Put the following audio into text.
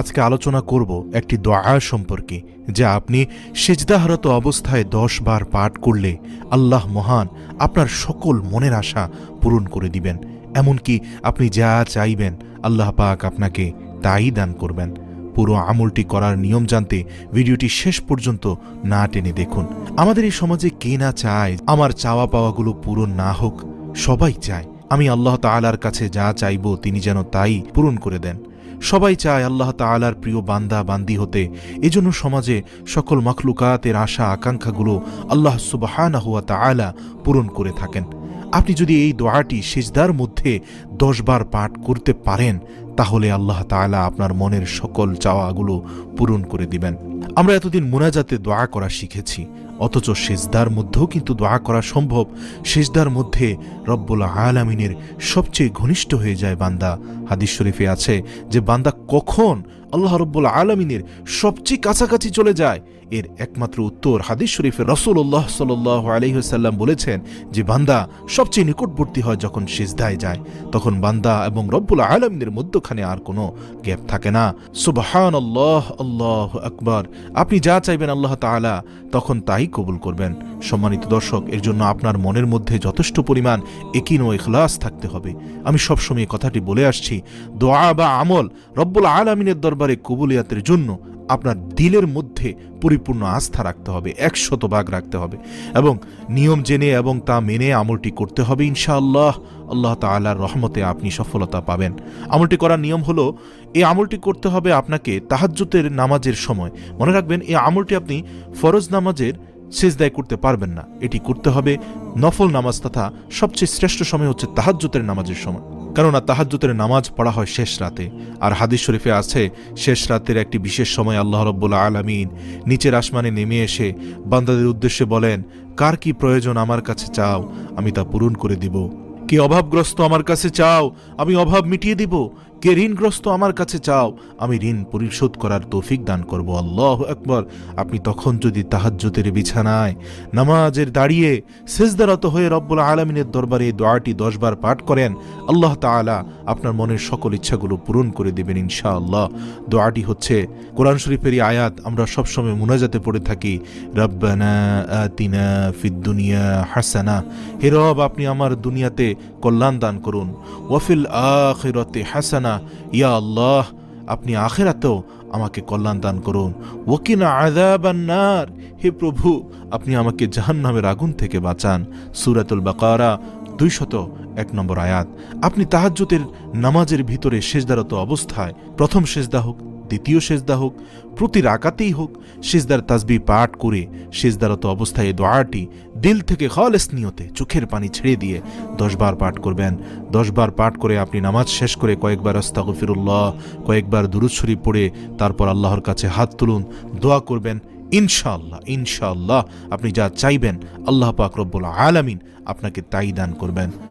আজকে আলোচনা করব একটি দোয়া সম্পর্কে, যা আপনি সেজদাহরত অবস্থায় দশ বার পাঠ করলে আল্লাহ মহান আপনার সকল মনের আশা পূরণ করে দিবেন। এমনকি আপনি যা চাইবেন, আল্লাহ পাক আপনাকে তাই দান করবেন। পুরো আমলটি করার নিয়ম জানতে ভিডিওটি শেষ পর্যন্ত না টেনে দেখুন। আমাদের এই সমাজে কে না চায়, আমার চাওয়া পাওয়াগুলো পূরণ না হোক, সবাই চায়। আমি আল্লাহ তাআলার কাছে যা চাইব, তিনি যেন তাই পূরণ করে দেন। সবাই চায় আল্লাহ তালার প্রিয় বান্দা বান্দি হতে। এজন্য সমাজে সকল মখলুকাতের আশা আকাঙ্ক্ষাগুলো আল্লাহ সুবাহানা হুয়া তালা পূরণ করে থাকেন। আপনি যদি এই দোয়াটি সেজদার মধ্যে দশবার পাঠ করতে পারেন তাহলে আল্লাহ তাআলা আপনার মনের সকল চাওয়াগুলো পূরণ করে দিবেন। আমরা এতদিন মোনাজাতে দোয়া করা শিখেছি, অথচ সেজদার মধ্যেও কিন্তু দোয়া করা সম্ভব। সেজদার মধ্যে রব্বুল আলামিনের সবচেয়ে ঘনিষ্ঠ হয়ে যায় বান্দা। হাদিস শরীফে আছে যে, বান্দা কখন আল্লাহ রব্বুল আলমিনের সবচেয়ে কাছাকাছি চলে যায়? এর একমাত্র উত্তর হাদিস শরীফে রসুল্লাহ সাল আলহিহাল্লাম বলেছেন যে, বান্দা সবচেয়ে নিকটবর্তী হয় যখন সিজদায় যায়। তখন বান্দা এবং রব্বুল আলমিনের মধ্যখানে আর কোনো গ্যাপ থাকে না। সুবাহান আল্লাহ আল্লাহ আকবর। আপনি যা চাইবেন আল্লাহ তালা তখন তাই কবুল করবেন। সম্মানিত দর্শক, এর জন্য আপনার মনের মধ্যে যথেষ্ট পরিমাণ একিন ও এখলাস থাকতে হবে। আমি সবসময় কথাটি বলে আসছি, দোয়া বা আমল রব্বুল আলমিনের দরবারে কবুলিয়াতের জন্য। আপনার দিলের মধ্যে পরিপূর্ণ আস্থা রাখতে হবে, একশত ভাগ রাখতে হবে এবং নিয়ম জেনে এবং তা মেনে আমলটি করতে হবে ইনশাআল্লাহ। আল্লাহ তাআলার রহমতে আপনি সফলতা পাবেন। আমলটি করার নিয়ম হলো, এই আমলটি করতে হবে আপনাকে তাহাজ্জুতের নামাজের সময়। মনে রাখবেন, এই আমলটি আপনি ফরজ নামাজের সেজদায় করতে পারবেন না। এটি করতে হবে নফল নামাজ তথা সবচেয়ে শ্রেষ্ঠ সময় হচ্ছে তাহাজ্জুতের নামাজের সময়। কেননা তাহাজ্জুতের নামাজ পড়া হয় শেষ রাতে। আর হাদিস শরীফে আছে, শেষ রাতের একটি বিশেষ সময় আল্লাহ রব্বুল্লা আলমিন নিচের আসমানে নেমে এসে বান্দাদের উদ্দেশ্যে বলেন, কার কি প্রয়োজন আমার কাছে চাও, আমি তা পূরণ করে দিব। কে অভাবগ্রস্ত আমার কাছে চাও, আমি অভাব মিটিয়ে দিব। কে ঋণগ্রস্ত আমার কাছে চাও, আমি ঋণ পরিশোধ করার তৌফিক দান করব, আল্লাহ একবার আপনি তখন যদি তাহাজ্জুতের বিছানায় নামাজের দাঁড়িয়ে সেজদারত হয়ে রব্বুল আলমিনের দরবারে দোয়াটি দশবার পাঠ করেন, আল্লাহ তাআলা আপনার মনের সকল ইচ্ছাগুলো পূরণ করে দেবেন ইনশাআল্লাহ। দোয়াটি হচ্ছে, কোরআন শরীফেরই আয়াত, আমরা সবসময় মুনাজাতে পড়ে থাকি, রব্বানা আতিনা ফিদ দুনিয়া হাসানা। হে রব, আপনি আমার দুনিয়াতে কল্যাণ দান করুন ওয়াফিল আখিরাতে হাসানা। ইয়া আল্লাহ, আপনি আখেরাতেও আমাকে কল্যাণ দান করুন। ওকিনা আদাবান্নার হে প্রভু, আপনি আমাকে জাহান্নামের আগুন থেকে বাঁচান। সুরাতুল বাকারা, দুইশত এক নম্বর আয়াত। আপনি তাহাজ্জুতের নামাজের ভিতরে শেষদারত অবস্থায় প্রথম সেজদা হোক দ্বিতীয় সেজদা হোক, প্রতি রাকাতেই হোক, সেজদার তাজবি পাঠ করে সেজদারত অবস্থায় দোয়াটি দিল থেকে খালেস নিয়তে চোখের পানি ছেড়ে দিয়ে দশবার পাঠ করবেন। দশবার পাঠ করে আপনি নামাজ শেষ করে কয়েকবার আস্তাগফিরুল্লাহ, কয়েকবার দুরুদ পড়ে তারপর আল্লাহর কাছে হাত তুলুন, দোয়া করবেন। ইনশাআল্লাহ ইনশাআল্লাহ, আপনি যা চাইবেন, আল্লাহ পাক রব্বুল আলামিন আপনাকে তাই দান করবেন।